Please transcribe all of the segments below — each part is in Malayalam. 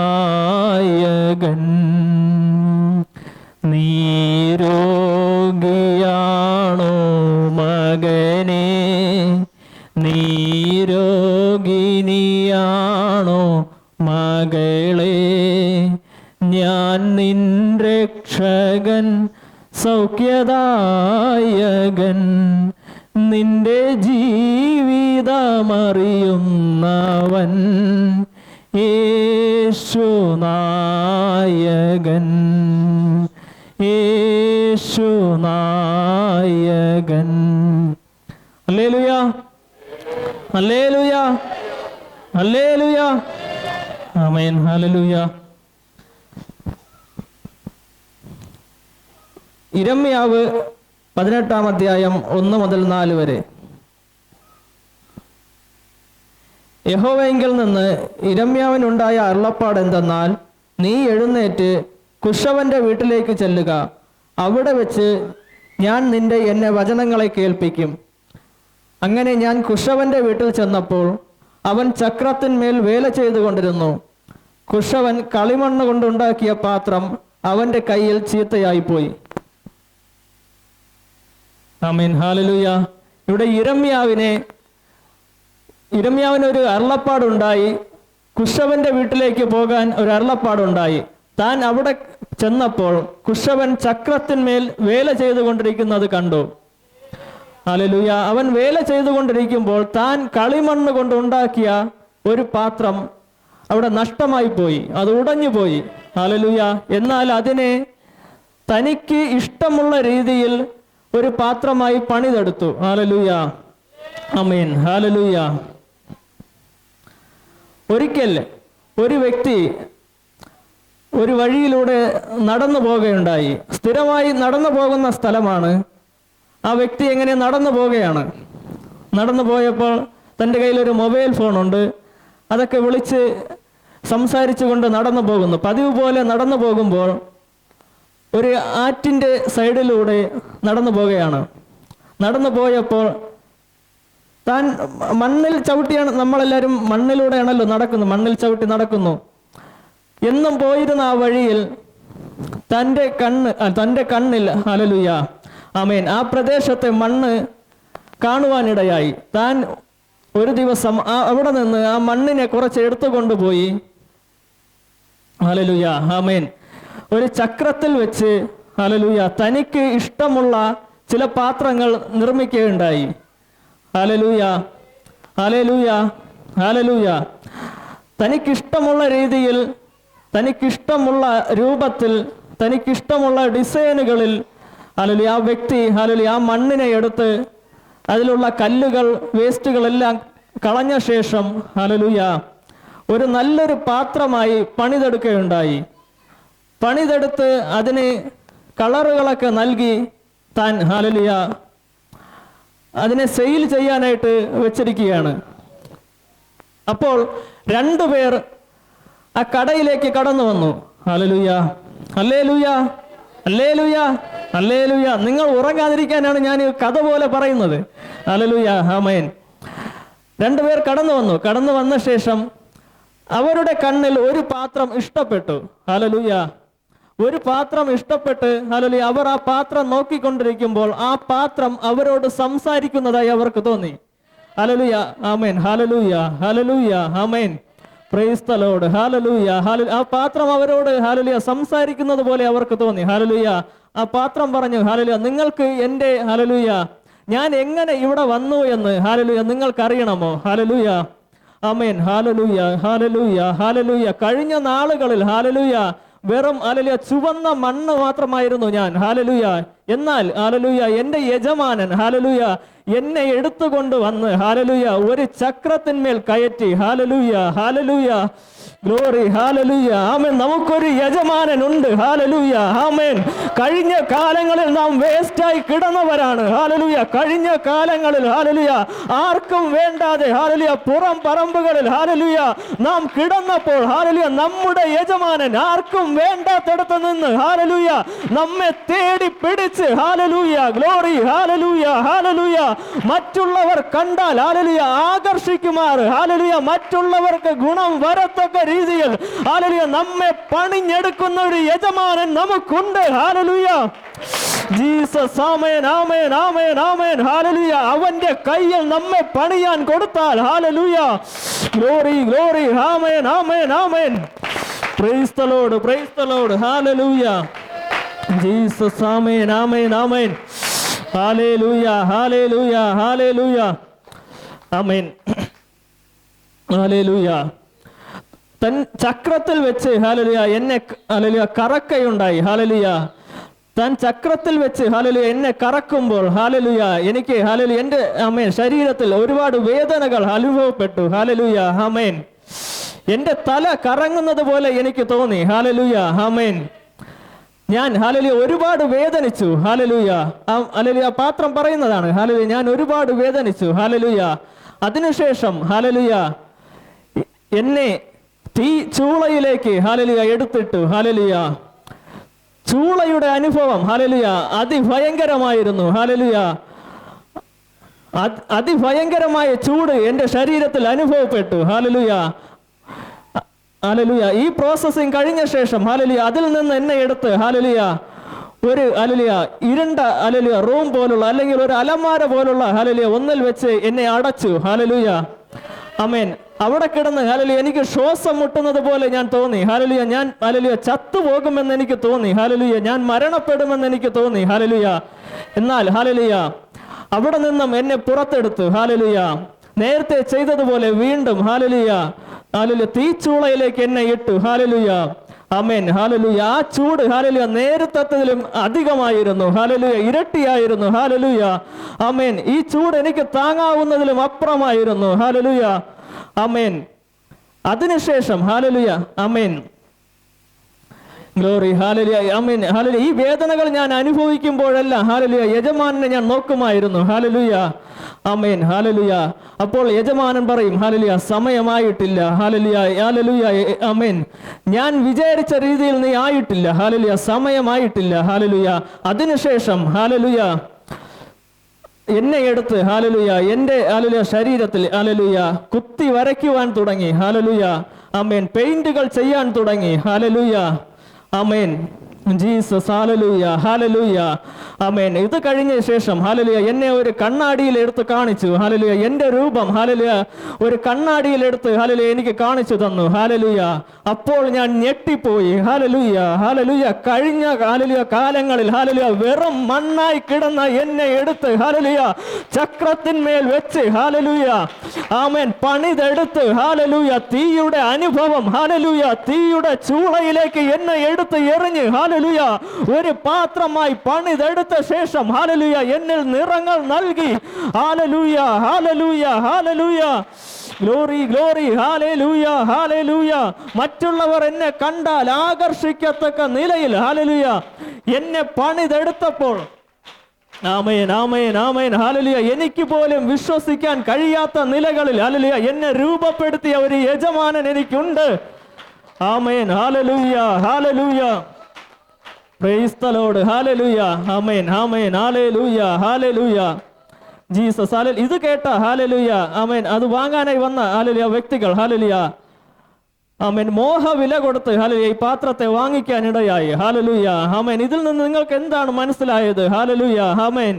യേശുനായകൻ നീരോഗിയാണോ മകനെ? നീരോഗിനിയാണോ മകളെ? ഞാൻ നിൻ രക്ഷകൻ സൗഖ്യദായകൻ നിന്റെ ജീവിതമറിയുന്നവൻ. യേശുനായകൻ യേശുനായകൻ. അല്ലേലുയാ അല്ലേലുയാ അല്ലേലുയാ. ആമേൻ ഹല്ലേലൂയ. ഇരമ്യാവ് പതിനെട്ടാം അധ്യായം ഒന്ന് മുതൽ നാല് വരെ. യഹോവയെങ്കിൽ നിന്ന് ഇരമ്യാവൻ ഇരമ്യാവിനുണ്ടായ അരുളപ്പാട് എന്തെന്നാൽ നീ എഴുന്നേറ്റ് കുശവന്റെ വീട്ടിലേക്ക് ചെല്ലുക. അവിടെ വെച്ച് ഞാൻ നിന്റെ എന്നെ വചനങ്ങളെ കേൾപ്പിക്കും. അങ്ങനെ ഞാൻ കുശവന്റെ വീട്ടിൽ ചെന്നപ്പോൾ അവൻ ചക്രത്തിന്മേൽ വേല ചെയ്തുകൊണ്ടിരുന്നു. കുശവൻ കളിമണ്ണ് കൊണ്ടുണ്ടാക്കിയ പാത്രം അവന്റെ കയ്യിൽ ആമീൻ. ഹാലലൂയ. ഇവിടെ ഇരമ്യാവിനെ ഇരമ്യാവിന് ഒരു അരുളപ്പാടുണ്ടായി. കുശവന്റെ വീട്ടിലേക്ക് പോകാൻ ഒരു അരുളപ്പാടുണ്ടായി. താൻ അവിടെ ചെന്നപ്പോൾ കുശവൻ ചക്രത്തിന്മേൽ വേല ചെയ്തുകൊണ്ടിരിക്കുന്നത് കണ്ടു. അലലുയ അവൻ വേല ചെയ്തുകൊണ്ടിരിക്കുമ്പോൾ താൻ കളിമണ്ണ് കൊണ്ട് ഉണ്ടാക്കിയ ഒരു പാത്രം അവിടെ നഷ്ടമായി പോയി. അത് ഉടഞ്ഞു പോയി. അലലുയ എന്നാൽ അതിനെ തനിക്ക് ഇഷ്ടമുള്ള രീതിയിൽ ഒരു പാത്രമായി പണിതെടുത്തു. ഹാലലൂയ അമീൻ ഹാലലൂയ ഒരിക്കൽ ഒരു വ്യക്തി ഒരു വഴിയിലൂടെ നടന്നു പോകുകയുണ്ടായി സ്ഥിരമായി നടന്നു പോകുന്ന സ്ഥലമാണ്. ആ വ്യക്തി എങ്ങനെ നടന്നു പോവുകയാണ്? നടന്നു പോയപ്പോൾ തന്റെ കയ്യിൽ ഒരു മൊബൈൽ ഫോണുണ്ട്. അതൊക്കെ വിളിച്ച് സംസാരിച്ചു കൊണ്ട് നടന്നു പോകുന്നു. പതിവ് പോലെ നടന്നു പോകുമ്പോൾ ഒരു ആറ്റിന്റെ സൈഡിലൂടെ നടന്നു പോവുകയാണ്. നടന്നു പോയപ്പോൾ താൻ മണ്ണിൽ ചവിട്ടിയാണ് നമ്മളെല്ലാവരും മണ്ണിലൂടെയാണല്ലോ നടക്കുന്നു മണ്ണിൽ ചവിട്ടി നടക്കുന്നു. എന്നും പോയിരുന്ന ആ വഴിയിൽ തന്റെ കണ്ണ് തന്റെ കണ്ണിൽ അലലുയ ആമേൻ ആ പ്രദേശത്തെ മണ്ണ് കാണുവാനിടയായി. താൻ ഒരു ദിവസം ആ അവിടെ നിന്ന് ആ മണ്ണിനെ കുറച്ച് എടുത്തു കൊണ്ടുപോയി അലലുയ ആമേൻ. ഒരു ചക്രത്തിൽ വെച്ച് അലലുയ തനിക്ക് ഇഷ്ടമുള്ള ചില പാത്രങ്ങൾ നിർമ്മിക്കുകയുണ്ടായി. ഹലലൂയ അലലൂയ അലലൂയ തനിക്കിഷ്ടമുള്ള രീതിയിൽ തനിക്കിഷ്ടമുള്ള രൂപത്തിൽ തനിക്കിഷ്ടമുള്ള ഡിസൈനുകളിൽ അലലി ആ വ്യക്തി അലലി ആ മണ്ണിനെ എടുത്ത് അതിലുള്ള കല്ലുകൾ വേസ്റ്റുകളെല്ലാം കളഞ്ഞ ശേഷം അലലുയ ഒരു നല്ലൊരു പാത്രമായി പണിതെടുക്കുകയുണ്ടായി. പണിതെടുത്ത് അതിന് കളറുകളൊക്കെ നൽകി താൻ ഹലലിയ അതിനെ സെയിൽ ചെയ്യാനായിട്ട് വെച്ചിരിക്കുകയാണ്. അപ്പോൾ രണ്ടുപേർ ആ കടയിലേക്ക് കടന്നു വന്നു. അലലുയ അല്ലേ ലുയ അല്ലേ ലുയ അല്ലേ ലുയ നിങ്ങൾ ഉറങ്ങാതിരിക്കാനാണ് ഞാൻ കഥ പോലെ പറയുന്നത്. അലലുയ ഹാമയൻ രണ്ടുപേർ കടന്നു വന്നു. കടന്നു വന്ന ശേഷം അവരുടെ കണ്ണിൽ ഒരു പാത്രം ഇഷ്ടപ്പെട്ടു. ഹലലുയ ഒരു പാത്രം ഇഷ്ടപ്പെട്ട് അല്ലെങ്കിൽ അവർ ആ പാത്രം നോക്കിക്കൊണ്ടിരിക്കുമ്പോൾ ആ പാത്രം അവരോട് സംസാരിക്കുന്നതായി അവർക്ക് തോന്നി. Hallelujah amen hallelujah hallelujah amen. Praise the Lord hallelujah hallelujah ആ പാത്രം അവരോട് ഹാലലിയ സംസാരിക്കുന്നത് പോലെ അവർക്ക് തോന്നി. ഹല്ലേലൂയ ആ പാത്രം പറഞ്ഞു ഹല്ലേലൂയ നിങ്ങൾക്ക് എന്റെ ഹല്ലേലൂയ ഞാൻ എങ്ങനെ ഇവിടെ വന്നു എന്ന് ഹല്ലേലൂയ നിങ്ങൾക്ക് അറിയണമോ hallelujah amen hallelujah hallelujah hallelujah കഴിഞ്ഞ നാളുകളിൽ ഹാലലൂയ വെറും അല്ലെ ചുവന്ന മണ്ണ് മാത്രമായിരുന്നു ഞാൻ. ഹാലലൂയ എന്നാൽ ഹാലലൂയ എന്റെ യജമാനൻ ഹാലലൂയ എന്നെ എടുത്തുകൊണ്ട് വന്ന് ഹാലലൂയ ഒരു ചക്രത്തിന്മേൽ കയറ്റി hallelujah hallelujah glory hallelujah amen. നമുക്കൊരു യജമാനൻ ഉണ്ട് ഹാലലൂയ ആമേൻ. കഴിഞ്ഞ കാലങ്ങളിൽ നാം വേസ്റ്റായി കിടന്നവരാണ് ഹാലലൂയ. കഴിഞ്ഞ കാലങ്ങളിൽ ഹാലലൂയ ആർക്കും വേണ്ടാതെ ഹാലലൂയ പുറം പറമ്പുകളിൽ ഹാലലൂയ നാം കിടന്നപ്പോൾ ഹാലലൂയ നമ്മുടെ യജമാനൻ ആർക്കും വേണ്ടാത്തടത്ത് നിന്ന് ഹാലലൂയ നമ്മെ തേടി പിടിച്ച് ഹാലലൂയ ഗ്ലോറി ഹാലലൂയ മറ്റുള്ളവർ കണ്ടാൽ ഹാലലൂയ ആകർഷിക്കുമാർ. ഹാലലൂയ മറ്റുള്ളവർക്ക് ഗുണം വരത്തക്ക രീതിയിൽ. ഹാലലൂയ നമ്മെ പണിഞ്ഞെടുക്കുന്ന ഒരു യജമാനൻ നമുക്കുണ്ട്. Hallelujah. Jesus amen amen amen amen. Hallelujah. അവന്റെ കയ്യിൽ നമ്മെ പണിയാൻ കൊടുത്താൽ hallelujah. Glory glory amen amen amen. Praise the Lord Jesus amen amen. Amen hallelujah hallelujah hallelujah amen. Hallelujah തൻ ചക്രത്തിൽ വെച്ച് ഹാലലിയ എന്നെ ഹാലലിയ കറക്കയുണ്ടായി. ഹാലലിയ തൻ ചക്രത്തിൽ വെച്ച് ഹാലലിയ എന്നെ കറക്കുമ്പോൾ ഹാലലുയ എനിക്ക് ഹാലലു എന്റെ അമേൻ ശരീരത്തിൽ ഒരുപാട് വേദനകൾ അനുഭവപ്പെട്ടു. ഹാലലുയ ഹമേൻ എന്റെ തല കറങ്ങുന്നത് പോലെ എനിക്ക് തോന്നി. ഹാലലുയ ഹമേൻ ഞാൻ ഹാലലിയ ഒരുപാട് വേദനിച്ചു. ഹാലലൂയ ഹാലലിയ പാത്രം പറയുന്നതാണ്. ഹാലലിയ ഞാൻ ഒരുപാട് വേദനിച്ചു. ഹാലലൂയ അതിനുശേഷം ഹാലലുയ എന്നെ തീ ചൂളയിലേക്ക് ഹാലലിയ എടുത്തിട്ടു. ഹാലലിയ ചൂളയുടെ അനുഭവം ഹാലലിയ അതിഭയങ്കരമായിരുന്നു. ഹാലലിയ അത്- അതിഭയങ്കരമായ ചൂട് എന്റെ ശരീരത്തിൽ അനുഭവപ്പെട്ടു. ഹാലലുയ ഹാലലുയ ഈ പ്രോസസ്സിങ് കഴിഞ്ഞ ശേഷം ഹാലലിയ അതിൽ നിന്ന് എന്നെ എടുത്ത് ഹാലലിയ ഒരു അലലിയ ഇരുണ്ട അലലിയ റൂം പോലുള്ള അല്ലെങ്കിൽ ഒരു അലമാര പോലുള്ള ഹാലലിയ ഒന്നിൽ വെച്ച് എന്നെ അടച്ചു. ഹാലലുയ അമേൻ അവിടെ കിടന്ന് ഹാലലിയ എനിക്ക് ശ്വാസം മുട്ടുന്നത് പോലെ ഞാൻ തോന്നി. ഹാലലിയ ഞാൻ ഹാലലിയ ചത്തുപോകുമെന്ന് എനിക്ക് തോന്നി. ഹാലലിയ ഞാൻ മരണപ്പെടുമെന്ന് എനിക്ക് തോന്നി. ഹാലലിയ എന്നാൽ ഹാലലിയ അവിടെ നിന്നും എന്നെ പുറത്തെടുത്തു. ഹാലലിയ നേരത്തെ ചെയ്തതുപോലെ വീണ്ടും ഹാലലുയ. ഹാലലുയ തീച്ചൂളയിലേക്ക് എന്നെ ഇട്ടു ഹാലലുയ. അമേൻ ഹാലലുയ. ആ ചൂട് ഹാലലുയ നേരത്തെത്തതിലും അധികമായിരുന്നു. ഹാലലുയ ഇരട്ടിയായിരുന്നു ഹാലലുയ. അമേൻ ഈ ചൂട് എനിക്ക് താങ്ങാവുന്നതിലും അപ്പുറമായിരുന്നു ഹാലലുയ. അമേൻ അതിനുശേഷം ഹാലലുയ അമേൻ ഗ്ലോറി ഹാലലിയ അമീൻ ഹാലലിയ. ഈ വേദനകൾ ഞാൻ അനുഭവിക്കുമ്പോഴല്ല ഹാലലിയ യജമാനെ ഞാൻ നോക്കുമായിരുന്നു ഹാലലുയ. അമേൻ ഹാലലുയ അപ്പോൾ യജമാനൻ പറയും ഹാലലിയ സമയമായിട്ടില്ല. ഹാലലിയ ഹാലലുയ അമേൻ ഞാൻ വിചാരിച്ച രീതിയിൽ നീ ആയിട്ടില്ല. ഹാലലിയ സമയമായിട്ടില്ല. ഹാലലുയ അതിനുശേഷം ഹാലലുയ എന്നെ എടുത്ത് ഹാലലുയ എന്റെ ഹാലലുയ ശരീരത്തിൽ ഹാലലുയ കുത്തി വരയ്ക്കുവാൻ തുടങ്ങി. ഹാലലുയ അമേൻ പെയിന്റുകൾ ചെയ്യാൻ തുടങ്ങി. Hallelujah amen Jesus hallelujah hallelujah amen ഇത് കഴിഞ്ഞ ശേഷം ഹാലലുയ എന്നെ ഒരു കണ്ണാടിയിൽ എടുത്ത് കാണിച്ചു. ഹാലലുയ എന്റെ രൂപം ഹാലലുയ ഒരു കണ്ണാടിയിൽ എടുത്ത് ഹാലലുയ എനിക്ക് കാണിച്ചു തന്നു. ഹാലലുയ അപ്പോൾ ഞാൻ ഞെട്ടിപ്പോയി. ഹാലലുയ ഹാലലുയ കഴിഞ്ഞ ഹാലലുയ കാലങ്ങളിൽ ഹാലലുയ വെറും മണ്ണായി കിടന്ന എന്നെ എടുത്ത് ഹാലലുയ ചക്രത്തിന്മേൽ വെച്ച് ഹാലലുയ ആമേൻ. പണിതെടുത്ത് ഹാലലുയ തീയുടെ അനുഭവം ഹാലലുയ തീയുടെ ചൂളയിലേക്ക് എന്നെ എടുത്ത് എറിഞ്ഞ് ഹാലലുയ. ഒരു പാത്രമായി പണിതെടുത്ത ശേഷം ഹാലലുയ എന്നിൽ നിറങ്ങൾ നൽകി. ഹാലലുയ ഹാലലുയ ഹാലലുയ. ഗ്ലോറി ഗ്ലോറി ഹാലേലൂയ ഹാലേലൂയ. മറ്റുള്ളവർ എന്നെ കണ്ടാൽ ആകർഷിക്കത്തക്ക നിലയിൽ ഹാലലുയ എന്നെ പണിതെടുത്തപ്പോൾ. ആമേൻ ആമയൻ ആമയൻ ഹാലലിയ എനിക്ക് പോലും വിശ്വസിക്കാൻ കഴിയാത്ത നിലകളിൽ ഹാലലിയ എന്നെ രൂപപ്പെടുത്തിയ ഒരു യജമാനൻ എനിക്കുണ്ട്. ആമയൻ ഹാലലൂയ ഹാലലൂയ. പ്രൈസ്തലോട് ഹാലലൂയ ആമേൻ ആമേൻ ഹാലലൂയ ഹാലലൂയ ജീസസ് ഹാലൽ ഇത് കേട്ട ഹാലലൂയ ആമേൻ അത് വാങ്ങാനായി വന്ന ഹാലലിയ വ്യക്തികൾ ഹാലലിയ അമേൻ മോഹ വില കൊടുത്ത് ഹാലലിയ ഈ പാത്രത്തെ വാങ്ങിക്കാൻ ഇടയായി. ഹാലലുയ ഹാമേൻ ഇതിൽ നിന്ന് നിങ്ങൾക്ക് എന്താണ് മനസ്സിലായത്? ഹാലലൂയ ഹാമേൻ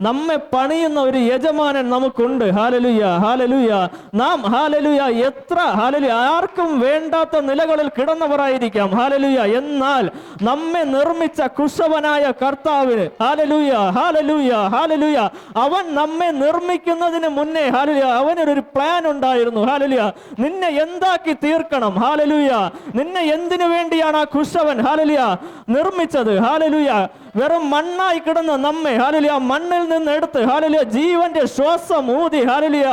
നമ്മെ പണിയുന്ന ഒരു യജമാനൻ നമുക്കുണ്ട്. ഹാലലുയ ഹാലലുയ. നാം ഹാലലുയ എത്ര ഹാലലുയ ആർക്കും വേണ്ടാത്ത നിലകളിൽ കിടന്നവരായിരിക്കാം. ഹാലലുയ എന്നാൽ നമ്മെ നിർമ്മിച്ച കുശവനായ കർത്താവിന് ഹാലലുയ ഹാലലുയ ഹാലലുയ അവൻ നമ്മെ നിർമ്മിക്കുന്നതിന് മുന്നേ ഹാലലുയ അവനൊരു പ്ലാൻ ഉണ്ടായിരുന്നു. ഹാലലുയ നിന്നെ എന്താക്കി തീർക്കണം? ഹാലലുയ നിന്നെ എന്തിനു വേണ്ടിയാണ് ആ കുശവൻ ഹാലലുയ നിർമ്മിച്ചത്? ഹാലലുയ വെറും മണ്ണായി കിടന്ന നമ്മെ ഹാലലിയ മണ്ണിൽ നിന്ന് എടുത്ത് ഹാലലിയ ജീവന്റെ ശ്വാസം ഊതി ഹാലലിയ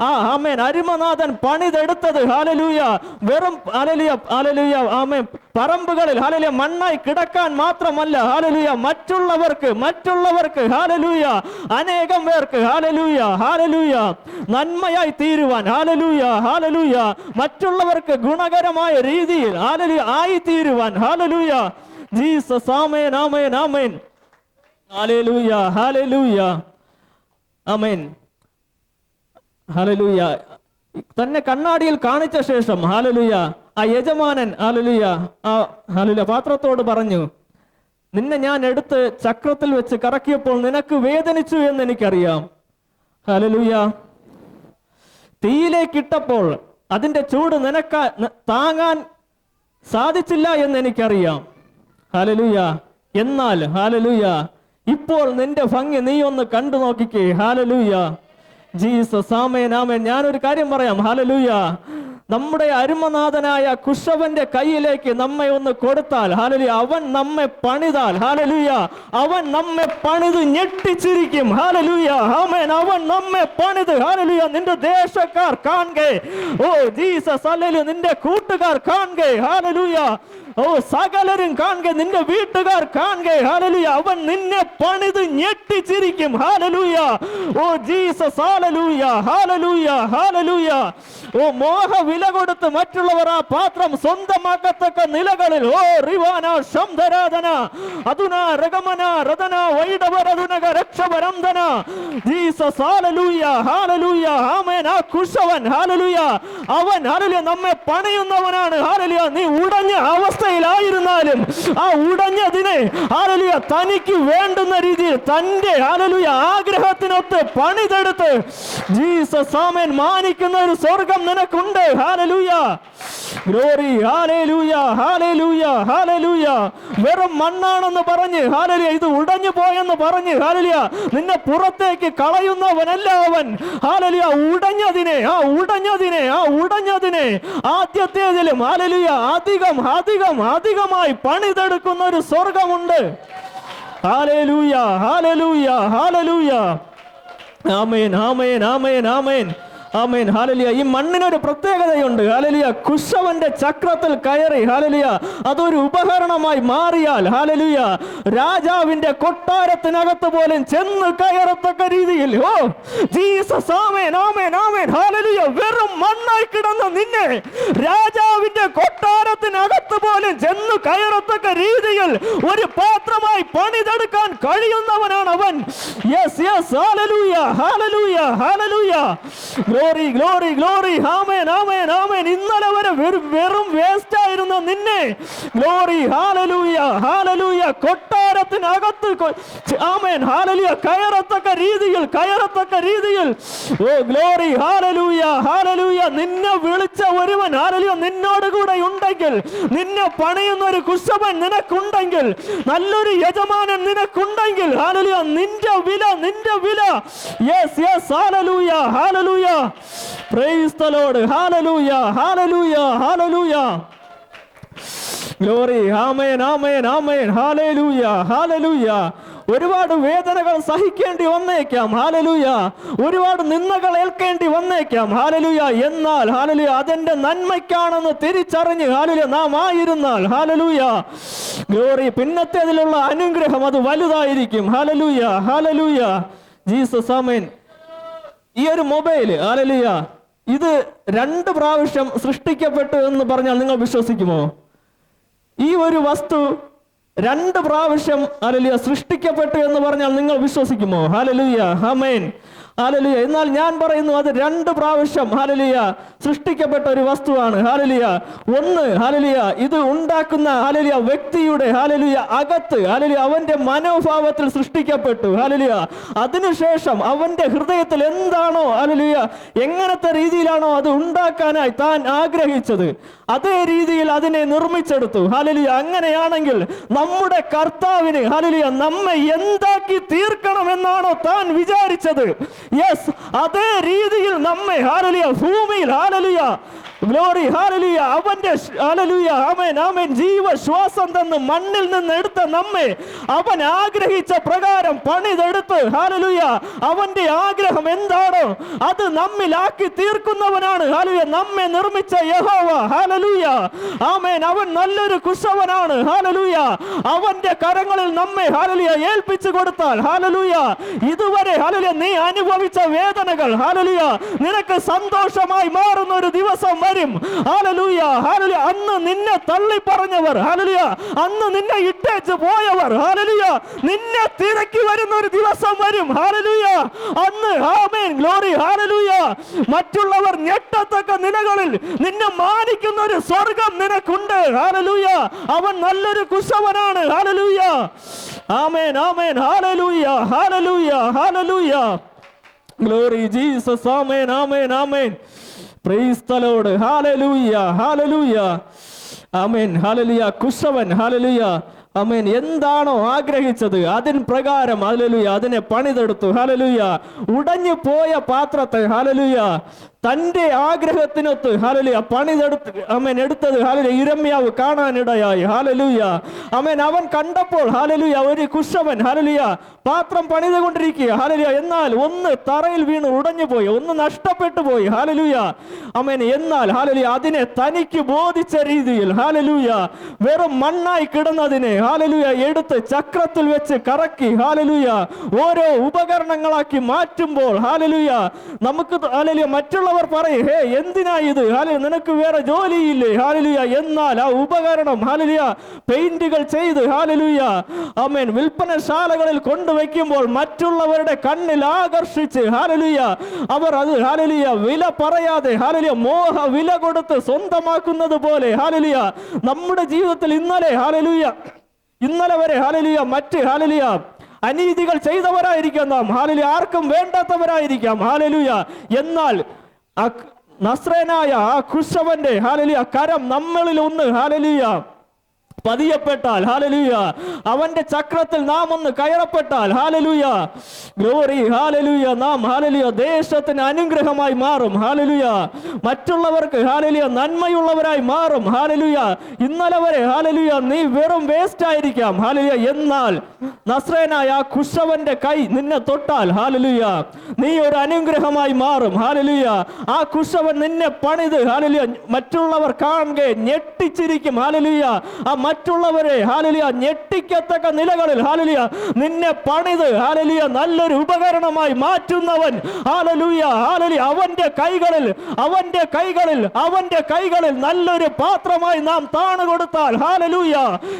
ആ ആമേൻ. അരിമനാഥൻ പണിതെടുത്തത്. ഹാലലൂയ വെറും ഹാലലിയ ഹാലലിയ ആമേൻ. പറമ്പുകളിൽ ഹാലലിയ മണ്ണായി കിടക്കാൻ മാത്രമല്ല. ഹാലലൂയ മറ്റുള്ളവർക്ക് മറ്റുള്ളവർക്ക്. ഹാലലൂയ അനേകം പേർക്ക്. ഹാലലൂയ ഹാലലൂയ നന്മയായി തീരുവാൻ. ഹാലലൂയ ഹാലലൂയ മറ്റുള്ളവർക്ക് ഗുണകരമായ രീതിയിൽ. ഹാലലൂയ ആയി തീരുവാൻ ഹാലലൂയ ജീസസ് ആമേൻ ആമേൻ ആമേൻ. തന്നെ കണ്ണാടിയിൽ കാണിച്ച ശേഷം ഹാലലുയ ആ യജമാനൻ ഹാലലുയ ആ ഹാലലുയ പാത്രത്തോട് പറഞ്ഞു നിന്നെ ഞാൻ എടുത്ത് ചക്രത്തിൽ വെച്ച് കറക്കിയപ്പോൾ നിനക്ക് വേദനിച്ചു എന്ന് എനിക്കറിയാം. ഹാലലുയ തീയിലേക്കിട്ടപ്പോൾ അതിന്റെ ചൂട് നിനക്ക താങ്ങാൻ സാധിച്ചില്ല എന്ന് എനിക്കറിയാം. ഹാലലുയ എന്നാൽ ഹാലലുയ ഇപ്പോൾ നിന്റെ ഭംഗി നീ ഒന്ന് കണ്ടു നോക്കിക്കേ. ഹാലലൂയ. ജീസസ് ആമേൻ ആമേൻ. ഞാനൊരു കാര്യം പറയാം. ഹാലലൂയ. നമ്മുടെ അരുമനാഥനായ കുശവന്റെ കയ്യിലേക്ക് നമ്മെ ഒന്ന് കൊടുത്താൽ ഹാലലുയ അവൻ നമ്മെ പണിതാൽ ഹാലലുയ അവൻ നമ്മെ പണിത് ഞെട്ടിച്ചിരിക്കും. ഹാലലുയ. ആമേൻ അവൻ നമ്മെ പണിത്. ഹാലലുയ നിന്റെ ദേശക്കാർ കാണുകേ. ഓ ജീസസ് അല്ലെ നിന്റെ കൂട്ടുകാർ കാണുകേ. ഹാലലുയ. ഓ സകലരും കാണുക നിന്റെ വീട്ടുകാർ കാണുക. ഹാലലൂയ അവൻ നിന്നെ പണിത് ഞെട്ടിച്ചിരിക്കും. ഹാലലൂയ ഓ ജീസസ് ഹാലലൂയ ഹാലലൂയ ഹാലലൂയ ഓ മോഹ വില കൊടുത്ത് മറ്റുള്ളവർ ആ പാത്രം സ്വന്തമാക്കത്തക്ക നിലകളിൽ. ഓ റിവാന ശംധരാധന അതുന രഗമന രതന വൈഡവരതുനക രക്ഷപരംധന ജീസസ് ഹാലലൂയ ഹാലലൂയ ആമേൻ. ആ കുശവൻ ഹാലലൂയ അവൻ ഹാലലൂയ നമ്മെ പണിയുന്നവനാണ്. ഹാലലൂയ നീ ഉടഞ്ഞ അവസ്ഥയിലായിരുന്നാലും ആ ഉടഞ്ഞതിനെ ഹാലലൂയ തനിക്ക് വേണ്ടുന്ന രീതിയിൽ തന്റെ ഹാലലൂയ ആഗ്രഹത്തിനൊത്ത് പണിതെടുത്ത് ജീസസ് ആമേൻ മാനിക്കുന്ന ഒരു സ്വർഗം നിനക്കുണ്ട് ഹാലലൂയ ഗ്ലോറി ഹാലേലൂയ ഹാലേലൂയ ഹാലേലൂയ. വെറും മണ്ണാണെന്ന് പറഞ്ഞ് ഹാലലിയ ഇത് ഉടഞ്ഞു പോയെന്ന് പറഞ്ഞ് ഹാലലിയ. നിന്നെ പുറത്തേക്ക് കളയുന്നവനല്ല അവൻ. ഹാലലിയ ഉടഞ്ഞതിനെ ആ ഉടഞ്ഞതിനെ ആ ഉടഞ്ഞതിനെ. ആദ്യത്തേതിലും ഹാലലിയ അധികം അധികം അധികമായി പണിതെടുക്കുന്ന ഒരു സ്വർഗമുണ്ട് ഹാലലൂയ ഹാലലൂയ ഹാലലൂയ. ആമേൻ ആമേൻ ആമേൻ ആമേൻ. ആമേൻ. ഹാലലിയ. ഈ മണ്ണിനൊരു പ്രത്യേകതയുണ്ട്. ഹാലലിയ. കുശവന്റെ ചക്രത്തിൽ കയറി ഹാലലിയ. അതൊരു ഉപകരണമായി മാറിയാൽ ഹാലലിയ രാജാവിന്റെ കൊട്ടാരത്തിനകത്ത് പോലും ചെന്ന് കയറത്തക്ക രീതിയിൽ. ഓ ജീസസ് ആമേൻ ആമേൻ ആമേൻ. ഹാലലിയ വെറും മണ്ണായി കിടന്ന നിന്നെ രാജാവിന്റെ കൊട്ടാരത്തിനകത്ത് പോലും ചെന്ന് കയറത്തക്ക രീതിയിൽ ഒരു പാത്രമായി പണിതെടുക്കാൻ കഴിയുന്നവനാണ് അവൻ yes yes hallelujah hallelujah hallelujah. Glory glory glory ഹാമേൻ ആമേൻ ആമേൻ ഇന്നലെ വരെ വെറും വേസ്റ്റ് ആയിരുന്ന നിന്നെ. ഗ്ലോറി ഹാലലൂയ ഹാലലൂയ കൊട്ടാരത്തിനകത്ത് ആമേൻ ഹാലലൂയ കയറത്തക്ക രീതിയിൽ കയറത്തക്ക രീതിയിൽ. ഓ ഗ്ലോറി ഹാലലൂയ ഹാലലൂയ നിന്നെ വിളിച്ച ഒരുവൻ ഹാലലൂയ നിന്നോട് കൂടെ ഉണ്ടെങ്കിൽ നിന്നെ പണിയുന്ന ഒരു കുശവൻ നിനക്കുണ്ടെങ്കിൽ നല്ലൊരു യജമാനൻ നിനക്കുണ്ടെങ്കിൽ ഹാലലൂയ നിന്റെ വില നിന്റെ വില. യെസ് യെസ് ഹാലലൂയ ഹാലലൂയ പ്രൈസ് ദ ലോർഡ് ഹാലലൂയ ഹാലലൂയ ഹാലലൂയ ഗ്ലോറി ആമേൻ ആമേൻ ആമേൻ ഹാലലൂയ ഹാലലൂയ ഒരുപാട് വേദനകൾ സഹിക്കേണ്ടി വന്നേക്കാം. ഹാലലൂയ ഒരുപാട് നിന്ദകൾ ഏൽക്കേണ്ടി വന്നേക്കാം. ഹാലലൂയ എന്നാൽ ഹാലലൂയ അതെന്റെ നന്മയ്ക്കാണെന്ന് തിരിച്ചറിഞ്ഞ് ഹാലലൂയ നാം ആയിരുന്നാൽ ഹാലലൂയ ഗ്ലോറി പിന്നത്തേതിലുള്ള അനുഗ്രഹം അത് വലുതായിരിക്കും. ഹാലലൂയ ഹാലലൂയ ജീസസ് ആമേൻ ഈ ഒരു മൊബൈൽ ആലലിയ ഇത് രണ്ട് പ്രാവശ്യം സൃഷ്ടിക്കപ്പെട്ടു എന്ന് പറഞ്ഞാൽ നിങ്ങൾ വിശ്വസിക്കുമോ? ഈ ഒരു വസ്തു രണ്ട് പ്രാവശ്യം അലലിയ സൃഷ്ടിക്കപ്പെട്ടു എന്ന് പറഞ്ഞാൽ നിങ്ങൾ വിശ്വസിക്കുമോ? ഹാലലിയ ഹമേൻ ഹാലലിയ. എന്നാൽ ഞാൻ പറയുന്നു അത് രണ്ട് പ്രാവശ്യം ഹാലലിയ സൃഷ്ടിക്കപ്പെട്ട ഒരു വസ്തുവാണ്. ഹാലലിയ. ഒന്ന് ഹാലലിയ ഇത് ഉണ്ടാക്കുന്ന ഹാലലിയ വ്യക്തിയുടെ ഹാലലിയ അകത്ത് ഹാലലിയ അവന്റെ മനോഭാവത്തിൽ സൃഷ്ടിക്കപ്പെട്ടു. ഹാലലിയ. അതിനുശേഷം അവന്റെ ഹൃദയത്തിൽ എന്താണോ ഹാലലിയ എങ്ങനത്തെ രീതിയിലാണോ അത് ഉണ്ടാക്കാനായി താൻ ആഗ്രഹിച്ചത് അതേ രീതിയിൽ അതിനെ നിർമ്മിച്ചെടുത്തു. ഹാലലിയ. അങ്ങനെയാണെങ്കിൽ നമ്മുടെ കർത്താവിന് ഹാലലിയ നമ്മെ എന്താക്കി തീർക്കണമെന്നാണോ താൻ വിചാരിച്ചത്. യെസ് അതേ രീതിയിൽ നമ്മെ ഹാലലിയ ഭൂമിയിൽ ഹാലലിയ ഗ്ലോറി ഹാലലൂയ അവന്റെ ഹാലലൂയ ആമേൻ ആമേൻ. ജീവശ്വാസം തന്ന് മണ്ണിൽ നിന്ന് എടുത്ത നമ്മെ അവൻ ആഗ്രഹിച്ച പ്രകാരം പണിതെടുത്ത് ഹാലലൂയ അവന്റെ ആഗ്രഹം എന്താണോ അത് നമ്മിലാക്കി തീർക്കുന്നവനാണ്. ഹാലുയ നമ്മെ നിർമ്മിച്ച യഹോവ ഹാലലൂയ ആമേൻ അവൻ നല്ലൊരു കുശവനാണ്. ഹാലലൂയ അവന്റെ കരങ്ങളിൽ നമ്മെ ഹാലലിയ ഏൽപ്പിച്ചു കൊടുത്താൽ ഹാലലൂയ ഇതുവരെ ഹാലലിയ നീ അനുഭവിച്ച വേദനകൾ ഹാലലിയ നിനക്ക് സന്തോഷമായി മാറുന്ന ഒരു ദിവസം വരും. ഹാലലൂയ ഹാലലുയ അന്ന് നിന്നെ തള്ളി പറഞ്ഞവർ ഹാലലുയ അന്ന് നിന്നെ ഇട്ടേച്ച് പോയവർ ഹാലലുയ നിന്നെ തിരക്കി വരുന്ന ഒരു ദിവസം വരും ഹാലലൂയ അന്ന് ആമേൻ ഗ്ലോറി ഹാലലൂയ മറ്റുള്ളവർ ഞെട്ടത്തക്ക നിലകളിൽ നിന്നെ മാനിക്കുന്ന ഒരു സ്വർഗം നിനക്കുണ്ട് ഹാലലൂയ അവൻ നല്ലൊരു കുശവനാണ് ഹാലലൂയ ആമേൻ ആമേൻ hallelujah hallelujah hallelujah glory Jesus ആമേൻ ആമേൻ ആമേൻ. പ്രൈസ് ഹാലലൂയ ഹാലലൂയ അമേൻ ഹാലലിയ കുശവൻ ഹാലലിയ അമേൻ എന്താണോ ആഗ്രഹിച്ചത്? അതിൻ പ്രകാരം ഹാലലുയ അതിനെ പണിതെടുത്തു. ഹാലലുയ ഉടഞ്ഞു പോയ പാത്രത്തെ ഹല്ലേലൂയ തന്റെ ആഗ്രഹത്തിനൊത്ത് ഹാലലുയ പണിതെടുത്ത് അമ്മൻ എടുത്തത് ഹാലലിയ ഇരമ്യാവ് കാണാനിടയായി ഹാലലുയ അമേൻ അവൻ കണ്ടപ്പോൾ ഹാലലുയ ഒരു കുശവൻ ഹാലലുയ പാത്രം പണിതുകൊണ്ടിരിക്കുക ഹാലലുയ എന്നാൽ ഒന്ന് തറയിൽ വീണ് ഉടഞ്ഞു പോയി ഒന്ന് നഷ്ടപ്പെട്ടു പോയി ഹാലലുയ അമേൻ എന്നാൽ ഹാലലുയ അതിനെ തനിക്ക് ബോധിച്ച രീതിയിൽ ഹാലലുയ വെറും മണ്ണായി കിടന്നതിനെ ഹാലലുയ എടുത്ത് ചക്രത്തിൽ വെച്ച് കറക്കി ഹാലലുയ ഓരോ ഉപകരണങ്ങളാക്കി മാറ്റുമ്പോൾ ഹാലലുയ നമുക്ക് ഹാലലുയ മറ്റുള്ളവർ പറയും ഹേ എന്തിനാ ഇത്? ഹാലി നിനക്ക് വേറെ ജോലിയില്ലേ? ഹാലലുയ എന്നാൽ ആ ഉപകരണം ഹാലലുയ പെയിന്റുകൾ ചെയ്ത് ഹാലലുയ അമേൻ വിൽപ്പനശാലകളിൽ കൊണ്ടുവയ്ക്കുമ്പോൾ മറ്റുള്ളവരുടെ കണ്ണിൽ ആകർഷിച്ച് ഹാലലുയ അവർ അത് ഹാലലുയ വില പറയാതെ ഹാലലിയ മോഹ വില കൊടുത്ത് സ്വന്തമാക്കുന്നത് പോലെ ഹാലലുയ നമ്മുടെ ജീവിതത്തിൽ ഇന്നലെ ഹാലലുയ ഇന്നലെ വരെ ഹാലലിയ മറ്റ് ഹാലലിയ അനീതികൾ ചെയ്തവരായിരിക്കാം നാം. ഹാലലിയ ആർക്കും വേണ്ടാത്തവരായിരിക്കാം. ഹാലലുയ എന്നാൽ ആ നസ്രനായ ആ കുശവന്റെ ഹാലലിയ കരം നമ്മളിൽ ഒന്ന് ഹാലലിയ. പതിയപ്പെട്ടാൽ ഹാലലൂയ അവന്റെ ചക്രത്തിൽ നാം ഒന്ന് കയറപ്പെട്ടാൽ ഹാലലൂയ ഗ്ലോറി ഹാലലൂയ നാം ഹാലലിയ ദേശത്തിന് അനുഗ്രഹമായി മാറും ഹാലലൂയ മറ്റുള്ളവർക്ക് ഹാലലിയ നന്മയുള്ളവരായി മാറും ഹാലലൂയ ഇന്നലെ വരെ ഹാലലൂയ നീ വെറും വേസ്റ്റ് ആയിരിക്കാം ഹാലലിയ എന്നാൽ നസ്രേനായ ആ കുശവന്റെ കൈ നിന്നെ തൊട്ടാൽ ഹാലലൂയ നീ ഒരു അനുഗ്രഹമായി മാറും ഹാലലൂയ ആ കുശവൻ നിന്നെ പണിത് ഹാലലിയ മറ്റുള്ളവർ കാണുക ഞെട്ടിച്ചിരിക്കും ഹാലലൂയ ആ മറ്റുള്ളവരെ ഹാലലിയ ഞെട്ടിക്കത്തക്ക നിലകളിൽ ഹാലലിയ നിന്നെ പണിത് ഹാലലിയ നല്ലൊരു ഉപകരണമായി മാറ്റുന്നവൻ ഹാലലൂയ ഹാലലി അവന്റെ കൈകളിൽ അവന്റെ കൈകളിൽ അവന്റെ കൈകളിൽ നല്ലൊരു പാത്രമായി നാം താണു കൊടുത്താൽ ഹാലലൂയ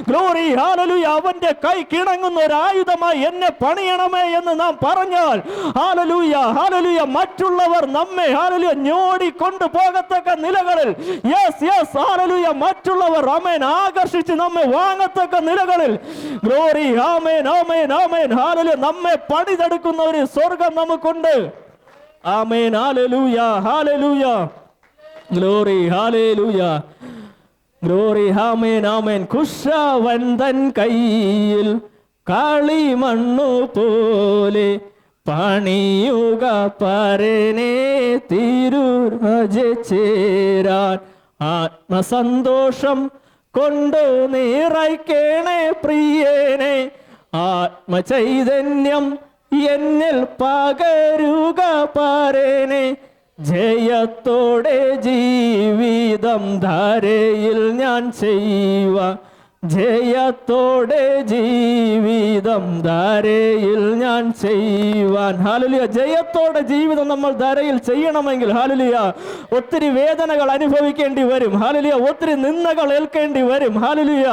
ഗ്ലോറി ഹാലലൂയ അവന്റെ കൈ കിണങ്ങുന്ന ഒരു ആയുധമായി എന്നെ പണിയണമേ എന്ന് നാം പറഞ്ഞാൽ ഹാലലൂയ ഹാലലൂയ മറ്റുള്ളവർ നമ്മെ ഹാലലൂയ ഞോടി കൊണ്ടുപോകത്തക്ക നിലകളിൽ യെസ് യെസ് ഹാലലൂയ മറ്റുള്ളവർ അമേൻ ആകർഷിച്ച് നമ്മെ വാങ്ങത്തക്ക നിലകളിൽ. ഗ്ലോറി ആമേൻ ആമേൻ ആമേൻ. ഹാലലൂയ. നമ്മെ പണിതെടുക്കുന്ന ഒരു സ്വർഗം നമുക്കുണ്ട്. ആമേൻ ഹാലലൂയ ഹാലലൂയ. ഗ്ലോറി ഹാലലൂയ. ഗ്ലോറി ഹാമേൻ ആമേൻ. കുശവന്തൻ തൻ കയ്യിൽ കളിമണ്ണു പോലെ പണിയുക പരനെ തിരുചേരാൻ ആത്മസന്തോഷം കൊണ്ടു നിറയ്ക്കേണേ പ്രിയനെ. ആത്മചൈതന്യം എന്നിൽ പകരുക പാരേനെ. ജയത്തോടെ ജീവിതം ധാരയിൽ ഞാൻ ചെയ്യുക ജയത്തോടെ ജീവിതം ധാരയിൽ ഞാൻ ചെയ്യുവാൻ. ഹാലലിയ ജയത്തോടെ ജീവിതം നമ്മൾ ധരയിൽ ചെയ്യണമെങ്കിൽ ഹാലലിയ ഒത്തിരി വേദനകൾ അനുഭവിക്കേണ്ടി വരും. ഹാലലിയ ഒത്തിരി നിന്ദകൾ ഏൽക്കേണ്ടി വരും. ഹാലലിയ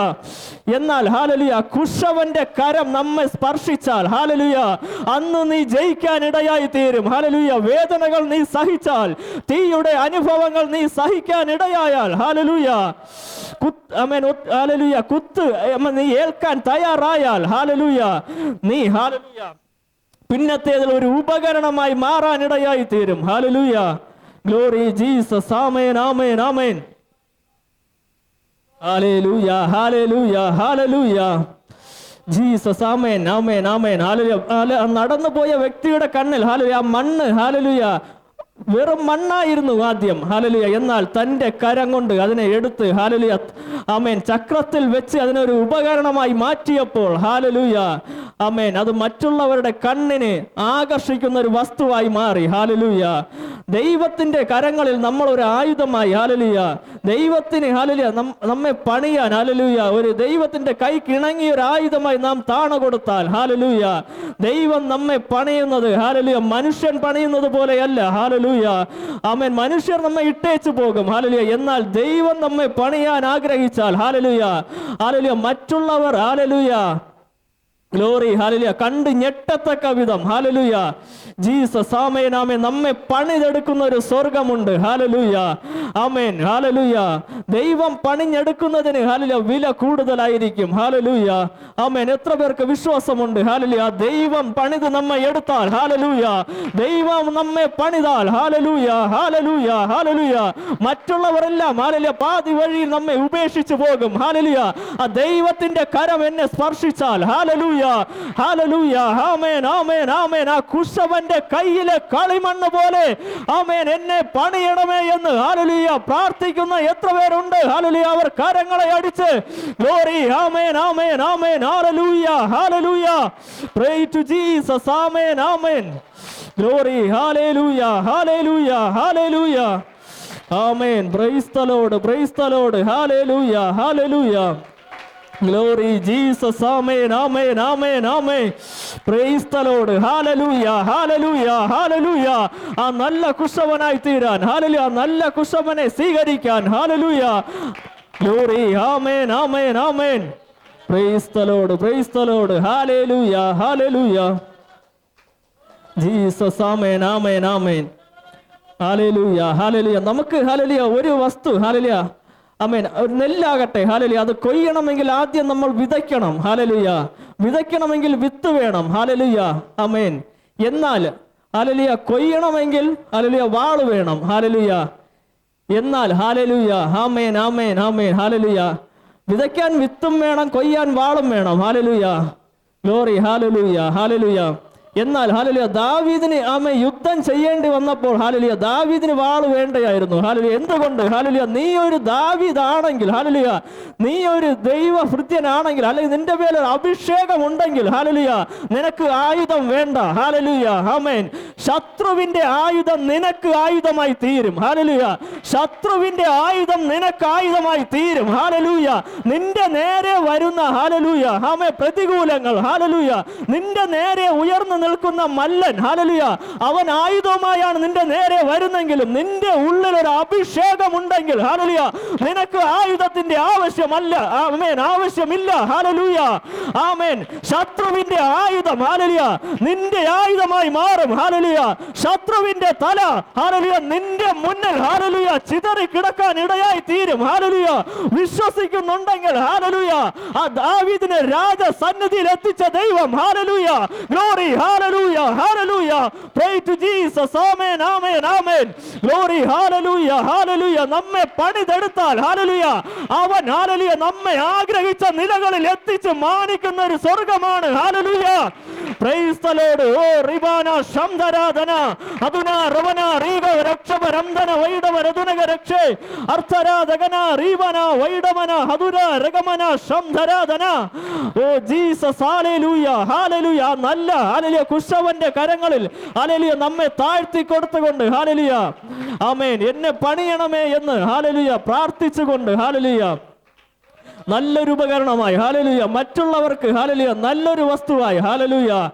എന്നാൽ ഹാലലിയ കുശവന്റെ കരം നമ്മെ സ്പർശിച്ചാൽ ഹാലലിയ അന്ന് നീ ജയിക്കാൻ ഇടയായി തീരും. ഹാലലിയ വേദനകൾ നീ സഹിച്ചാൽ തീയുടെ അനുഭവങ്ങൾ നീ സഹിക്കാൻ ഇടയായാൽ ഹാലലിയ കുത്ത് അമേൻ ഹാലലിയ കുത്ത് അമ്മ, നീ ഏൽക്കാൻ തയ്യാറായാൽ ഹാലലൂയ നീ ഹാലലൂയ പിന്നത്തേതിൽ ഒരു ഉപകരണമായി മാറാനിടയായി തീരും ഹാലലൂയ ഗ്ലോറി ജീസസ് ആമേൻ ആമേൻ ആമേൻ. ഹാലലൂയ ഹാലലൂയ ഹാലലൂയ ജീസസ് ആമേൻ ആമേൻ ആമേൻ. ഹാലലൂയ നടന്നു പോയ വ്യക്തിയുടെ കണ്ണിൽ ഹാലലൂയ മണ്ണ് ഹാലലൂയ വെറും മണ്ണായിരുന്നു ആദ്യം. ഹാലലിയ എന്നാൽ തന്റെ കരം കൊണ്ട് അതിനെ എടുത്ത് ഹാലലിയ അമേൻ ചക്രത്തിൽ വെച്ച് അതിനൊരു ഉപകരണമായി മാറ്റിയപ്പോൾ ഹാലലൂയ അമേൻ അത് മറ്റുള്ളവരുടെ കണ്ണിനെ ആകർഷിക്കുന്ന ഒരു വസ്തുവായി മാറി. ഹാലലൂയ ദൈവത്തിന്റെ കരങ്ങളിൽ നമ്മൾ ഒരു ആയുധമായി ഹാലലിയ ദൈവത്തിന് ഹാലലിയ നമ്മെ പണിയാൻ ഹാലലൂയ ഒരു ദൈവത്തിന്റെ കൈ കിണങ്ങിയ ഒരു ആയുധമായി നാം താണ കൊടുത്താൽ ഹാലലൂയ ദൈവം നമ്മെ പണിയുന്നത് ഹാലലിയ മനുഷ്യൻ പണിയുന്നത് പോലെയല്ല ഹാലലൂയ ആമേൻ. മനുഷ്യർ നമ്മെ ഇട്ടേച്ചു പോകും. ഹാലലുയ എന്നാൽ ദൈവം നമ്മെ പണിയാൻ ആഗ്രഹിച്ചാൽ ഹാലലുയ ഹാലലുയ മറ്റുള്ളവർ ഹാലലൂയ ഗ്ലോറി ഹാലലിയ കണ്ട് ഞെട്ടത്തക്ക വിധം. ഹാലലുയ ജീസസ് ആമേൻ ആമേൻ. നമ്മെ പണിതെടുക്കുന്ന ഒരു സ്വർഗമുണ്ട് ഹാലലുയ ആമേൻ. ഹാലലുയ ദൈവം പണിഞ്ഞെടുക്കുന്നതിന് ഹാലലിയ വില കൂടുതലായിരിക്കും. ഹാലലുയ ആമേൻ. എത്ര പേർക്ക് വിശ്വാസമുണ്ട്? ഹാലലിയ ദൈവം പണിത് നമ്മെ എടുത്താൽ. ഹാലലുയ ദൈവം നമ്മെ പണിതാൽ. ഹാലലുയ ഹാലലുയ ഹാലലുയ മറ്റുള്ളവരെല്ലാം ഹാലലിയ പാതി വഴിയിൽ നമ്മെ ഉപേക്ഷിച്ചു പോകും. ഹാലലിയ ആ ദൈവത്തിന്റെ കരം എന്നെ സ്പർശിച്ചാൽ. ഹാലലൂയ ഹാലലൂയ ആമേൻ ആമേൻ ആമേൻ. ആ കുശവന്റെ കയ്യിലെ കളിമണ്ണ് പോലെ. ആമേൻ എന്നെ പണിയണമേ എന്ന്. ഹാലലൂയ പ്രാർത്ഥിക്കുന്ന എത്ര പേരുണ്ട്? ഹാലലൂയ അവർ കരങ്ങളെ അടിച്ച്. ഗ്ലോറി ആമേൻ ആമേൻ ആമേൻ. ഹാലലൂയ ഹാലലൂയ pray to Jesus amen amen. Glory ഹാലേലൂയ ഹാലേലൂയ ഹാലേലൂയ ആമേൻ. പ്രൈസ് ലോർഡ് പ്രൈസ് ലോർഡ് ഹാലേലൂയ ഹാലേലൂയ glory Jesus amen amen amen amen praise the Lord ഹല്ലേലൂയ ഹല്ലേലൂയ ഹല്ലേലൂയ ആ നല്ല കുശവനായി തീരാൻ ഹല്ലേലൂയ നല്ല കുശവനെ സ്വീകരിക്കാൻ ഹല്ലേലൂയ glory amen amen amen praise Lord praise the Lord hallelujah ഹല്ലേലൂയ ജീസസ് ആമേൻ ആമേൻ ആമേൻ ഹാലലുയ ഹാലലുയ നമുക്ക് ഹാലലിയ ഒരു വസ്തു ഹാലലിയ അമേൻ ഒരു നെല്ലാകട്ടെ. ഹാലലിയ. അത് കൊയ്യണമെങ്കിൽ ആദ്യം നമ്മൾ വിതയ്ക്കണം. ഹാലലുയ. വിതയ്ക്കണമെങ്കിൽ വിത്ത് വേണം. ഹാലലുയ. അമേൻ എന്നാൽ ഹാലലിയ കൊയ്യണമെങ്കിൽ ഹാലലിയ വാൾ വേണം. ഹാലലുയ. എന്നാൽ ഹാലലുയ. ഹാമേൻ ആമേൻ ആമേൻ. ഹാലലുയ. വിതയ്ക്കാൻ വിത്തും വേണം കൊയ്യാൻ വാളും വേണം. ഹാലലുയ. ഗ്ലോറി ഹാലലുയ. ഹാലലുയ. എന്നാൽ ഹാലലിയ ദാവീദിന് ആമ യുദ്ധം ചെയ്യേണ്ടി വന്നപ്പോൾ ഹാലലിയ ദാവീദിന് വാൾ വേണ്ടയായിരുന്നു. ഹാലലിയ എന്തുകൊണ്ട്? ഹാലലിയ നീ ഒരു ദാവീദാണെങ്കിൽ ഹാലലിയ നീ ഒരു ദൈവ ഭൃത്യനാണെങ്കിൽ അല്ലെങ്കിൽ നിന്റെ പേരിൽ അഭിഷേകം ഉണ്ടെങ്കിൽ ഹാലലിയ നിനക്ക് ആയുധം വേണ്ട. ഹാലലിയ ആമേൻ. ശത്രുവിന്റെ ആയുധം നിനക്ക് ആയുധമായി തീരും. ഹാലലൂയ ശത്രുവിന്റെ ആയുധം നിനക്ക് ആയുധമായി തീരും. ഹാലലൂയ നിന്റെ നേരെ വരുന്ന ഹാലലൂയ ആമേ പ്രതികൂലങ്ങൾ. ഹാലലൂയ നിന്റെ നേരെ ഉയർന്നു നിൽക്കുന്ന മല്ലൻ. ഹാലലൂയ അവൻ ആയുധവുമായാണ് നിന്റെ നേരെ വരുന്നെങ്കിലും നിന്റെ ഉള്ളിൽ ഒരു അഭിഷേകം ഉണ്ടെങ്കിൽ ഹാലലൂയ നിനക്ക് ആയുധത്തിന്റെ ആവശ്യമല്ല. ആമേൻ ആവശ്യമില്ല. ഹാലലൂയ ആമേൻ ശത്രുവിന്റെ ആയുധം. ഹാലലിയ നിന്റെ ആയുധമായി മാറും. ഹാലലിയ ശത്രുവിന്റെ തല. ഹാലലിയ നിന്റെ മുന്നിൽ ഹാലലിയ ചിതറി കിടക്കാൻ ഇടയായി തീരും. ഹാലലിയ വിശ്വസിക്കുന്നുണ്ടെങ്കിൽ ഹാലലുയ ആ ദാവീദിനെ രാജസന്നിധിയിൽ എത്തിച്ച ദൈവം ഹാലലൂയ ഗ്ലോറി ഹാലലൂയ ഹാലലൂയ pray to Jesus amen amen amen glory hallelujah ഹാലലൂയ നമ്മെ പണിതെടുത്താൽ ഹാലലുയ അവൻ ഹാലലുയ നമ്മെ ആഗ്രഹിച്ച നിലകളിൽ എത്തിച്ച് മാനിക്കുന്ന ഒരു സ്വർഗമാണ് ഹാലലൂയ പ്രൈസ് ലോർഡ് ഓ റിബാന ശംധരാധന അധുന റവന റീഗ രക്ഷപരംധന വൈഡവ രതുനക രക്ഷേ. അർത്ഥരാധകന റീവന വൈഡമന ഹതുര രഗമന ശംധരാധന. ഓ ജീസസ് ഹാലലൂയ ഹാലലൂയ നല്ല ഹാലലിയ കുശവന്റെ കരങ്ങളിൽ ഹാലലിയ നമ്മെ താഴ്ത്തി കൊടുത്തുകൊണ്ട് ഹാലലിയ. ആമേൻ. എന്നെ പണിയണമേ എന്ന് ഹാലലിയ പ്രാർത്ഥിച്ചുകൊണ്ട് ഹാലലിയ. നല്ലൊരു ഉപകരണമായി. ഹാലലുയ മറ്റുള്ളവർക്ക് ഹാലലുയ നല്ലൊരു വസ്തുവായി. ഹാലലുയ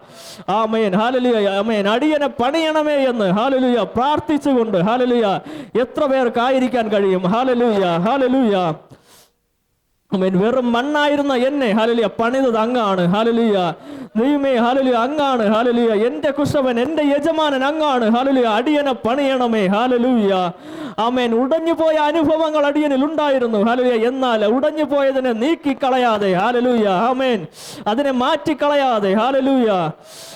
ആമയൻ ഹാലലുയ ആമേൻ. അടിയനെ പണിയണമേ എന്ന്. ഹാലലുയ പ്രാർത്ഥിച്ചുകൊണ്ട്. ഹാലലുയ എത്ര പേർക്കായിരിക്കാൻ കഴിയും? ഹാലലുയ ഹാലലുയ വെറും മണ്ണായിരുന്ന എന്നെ ഹാലലിയ പണിതത് അങ്ങാണ് ഹാലലിയ. ദൈവമേ ഹാലലിയ അങ്ങാണ് ഹാലലിയ. എന്റെ കുശവൻ എന്റെ യജമാനൻ അങ്ങാണ് ഹാലലിയ. അടിയനെ പണിയണമേ ഹാലലൂയ. ആമേൻ. ഉടഞ്ഞു പോയ അനുഭവങ്ങൾ അടിയനിൽ ഉണ്ടായിരുന്നു ഹാലലിയ. എന്നാൽ ഉടഞ്ഞു പോയതിനെ നീക്കിക്കളയാതെ ഹാലലൂയ. ആമേൻ. അതിനെ മാറ്റിക്കളയാതെ ഹാലലൂയ.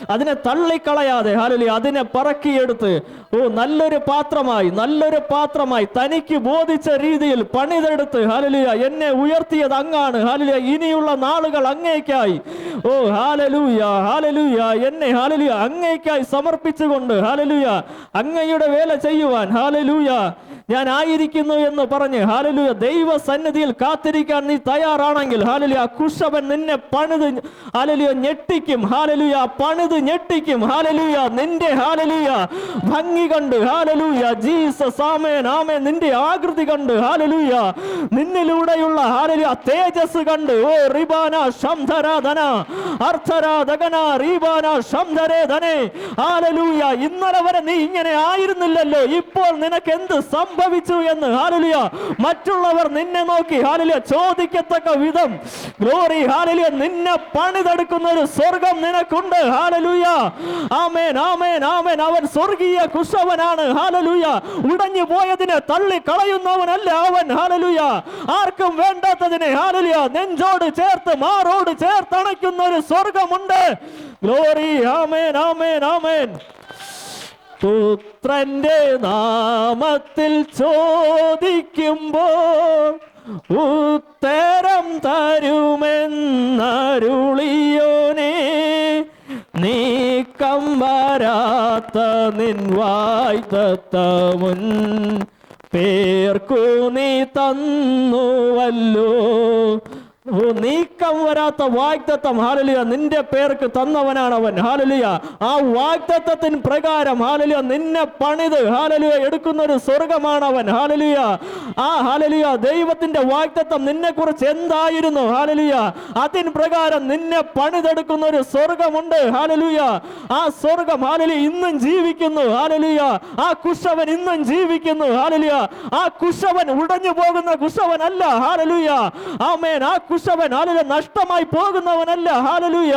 അതിനെ തള്ളിക്കളയാതെ ഹാലലിയ. അതിനെ പറക്കിയെടുത്ത് ഓ നല്ലൊരു പാത്രമായി നല്ലൊരു പാത്രമായി തനിക്ക് ബോധിച്ച രീതിയിൽ പണിതെടുത്ത് ഹാലലിയ എന്നെ ഉയർത്തിയത് അങ്ങാണ്. ഹാലലു ഇനിയുള്ള നാളുകൾ അങ്ങേക്കായി. ഓ ഹാലലൂയ ഹാലലൂയ. എന്നെ ഹാലലു അങ്ങേക്കായി സമർപ്പിച്ചുകൊണ്ട് ഹാലലൂയ അങ്ങയുടെ വേല ചെയ്യുവാൻ ഹാലലൂയ. ഞാൻ ആയിരിക്കുന്നു എന്ന് പറഞ്ഞ് ഹാലലൂയ ദൈവ സന്നിധിയിൽ കാത്തിരിക്കാൻ നീ തയ്യാറാണെങ്കിൽ ഹാലലിയ കുഷവൻ നിന്നെ പണിത് ഹാലലിയ ഞെട്ടിക്കും. ഹാലലുയ പണിത് ഞെട്ടിക്കും. ഹാലലുയ നിന്റെ ഹാലലുയ ഭംഗി കണ്ട് ഹാലലൂയ ജീസസ് ആമേൻ ആമേൻ. നിന്റെ ആകൃതി കണ്ട് ഹാലലൂയ നിന്നിലൂടെയുള്ള ഹാലലുയ തേജസ് കണ്ട്. ഓ റിബാന ശംധരാധന അർത്ഥരാധകന റീബാന ശംധരേധനെ ഹാലലൂയ ഇന്നലെ വരെ നീ ഇങ്ങനെ ആയിരുന്നില്ലല്ലോ. ഇപ്പോൾ നിനക്ക് എന്ത് സംഭവിച്ചു എന്ന്? ഹാലലിയ മറ്റുള്ളവർ നിന്നെ നോക്കി ഹാലലിയ ചോദിക്കത്തക്ക വിധം. ഗ്ലോറി ഹാലലിയ നിന്നെ പണിതെടുക്കുന്ന ഒരു സ്വർഗം നിനക്കുണ്ട്. ഹാലലൂയ ആമേൻ ആമേൻ ആമേൻ. അവൻ സ്വർഗീയ കുശവനാണ്. ഹാലലൂയ ഉടഞ്ഞു പോയതിനെ തള്ളി കളയുന്നവനല്ല അവൻ. ഹാലലൂയ ആർക്കും വേണ്ടാത്തതിനെ ഹാലലുയ നെഞ്ചോട് ചേർത്ത് മാറോട് ചേർത്ത് അണയ്ക്കുന്ന ഒരു സ്വർഗമുണ്ട്. ഗ്ലോറി ആമേൻ ആമേൻ ആമേൻ പുത്രന്റെ നാമത്തിൽ ചോദിക്കുമ്പോൾ ഉത്തരം തരുമെന്നരുളിയോനെ നീക്കം വരാത്ത നിൻ വായ്ത്തമുൻ പേർക്കു നീ തന്നുവല്ലോ. ഓ നീക്കം വരാത്ത വാഗ്ദത്തം ഹാലലിയ നിന്റെ പേർക്ക് തന്നവനാണ് അവൻ. ഹാലലിയ ആ വാഗ്ദത്തത്തിന് പ്രകാരം ഹാലലിയ നിന്നെ പണിത് ഹാലലിയ എടുക്കുന്ന ഒരു സ്വർഗമാണ് അവൻ. ഹാലലിയ ആ ഹാലലിയ ദൈവത്തിന്റെ വാഗ്ദത്തം നിന്നെ കുറിച്ച് എന്തായിരുന്നു? ഹാലലിയ അതിന് പ്രകാരം നിന്നെ പണിതെടുക്കുന്ന ഒരു സ്വർഗമുണ്ട് ഹാലലിയ ആ സ്വർഗം ഹാലലിയ ഇന്നും ജീവിക്കുന്നു. ഹാലലിയ ആ കുശവൻ ഇന്നും ജീവിക്കുന്നു. ഹാലലിയ ആ കുശവൻ ഉടഞ്ഞു പോകുന്ന കുശവൻ അല്ല ഹാലലിയ ആമേൻ. ആ കുശവൻ ഹാലലിയ നഷ്ടമായി പോകുന്നവനല്ല. ഹാലലൂയ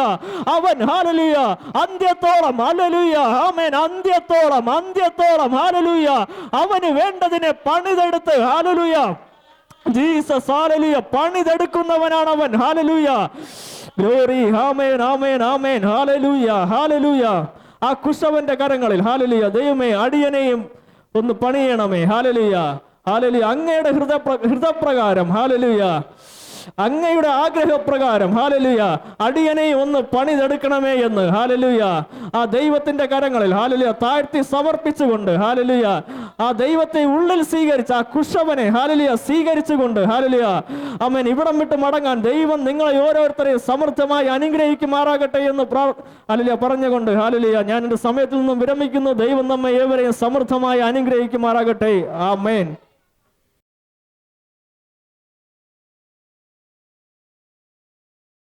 അവൻ ഹാലലൂയ അന്ത്യത്തോളം ഹാലലൂയ ആമേൻ. അന്ത്യത്തോളം അന്ത്യത്തോളം ഹാലലൂയ അവന് വേണ്ടതിനെ പണിതെടുത്ത് ഹാലലൂയ ജീസസ് ഹാലലൂയ പണിതെടുക്കുന്നവനാണ് അവൻ. ഹാലലൂയ ഗ്ലോറി ഹാമേൻ ആമേൻ ആമേൻ. ഹാലലൂയ ഹാലലൂയ ആ കുശവന്റെ കരങ്ങളിൽ ഹാലലിയ ദൈവമേ അടിയനെയും ഒന്ന് പണിയണമേ. ഹാലലിയ ഹാലലിയ അങ്ങയുടെ ഹൃദയ ഹൃദയപ്രകാരം ഹാലലിയ അങ്ങയുടെ ആഗ്രഹപ്രകാരം ഹാലലുയ അടിയനെ ഒന്ന് പണിതെടുക്കണമേ എന്ന് ഹാലലുയ. ആ ദൈവത്തിന്റെ കരങ്ങളിൽ ഹാലലുയ താഴ്ത്തി സമർപ്പിച്ചുകൊണ്ട് ഹാലലുയ. ആ ദൈവത്തെ ഉള്ളിൽ സ്വീകരിച്ച ആ കുശവനെ ഹാലലുയ സ്വീകരിച്ചുകൊണ്ട് ഹാലലുയ. അമ്മൻ ഇവിടം വിട്ട് മടങ്ങാൻ ദൈവം നിങ്ങളെ ഓരോരുത്തരെയും സമൃദ്ധമായി അനുഗ്രഹിക്കുമാറാകട്ടെ എന്ന് ഹാലലിയ പറഞ്ഞുകൊണ്ട് ഹാലലിയ ഞാൻ എന്റെ സമയത്തിൽ നിന്നും വിരമിക്കുന്നു. ദൈവം നമ്മെ ഏവരെയും സമൃദ്ധമായി അനുഗ്രഹിക്കുമാറാകട്ടെ. ആ മേൻ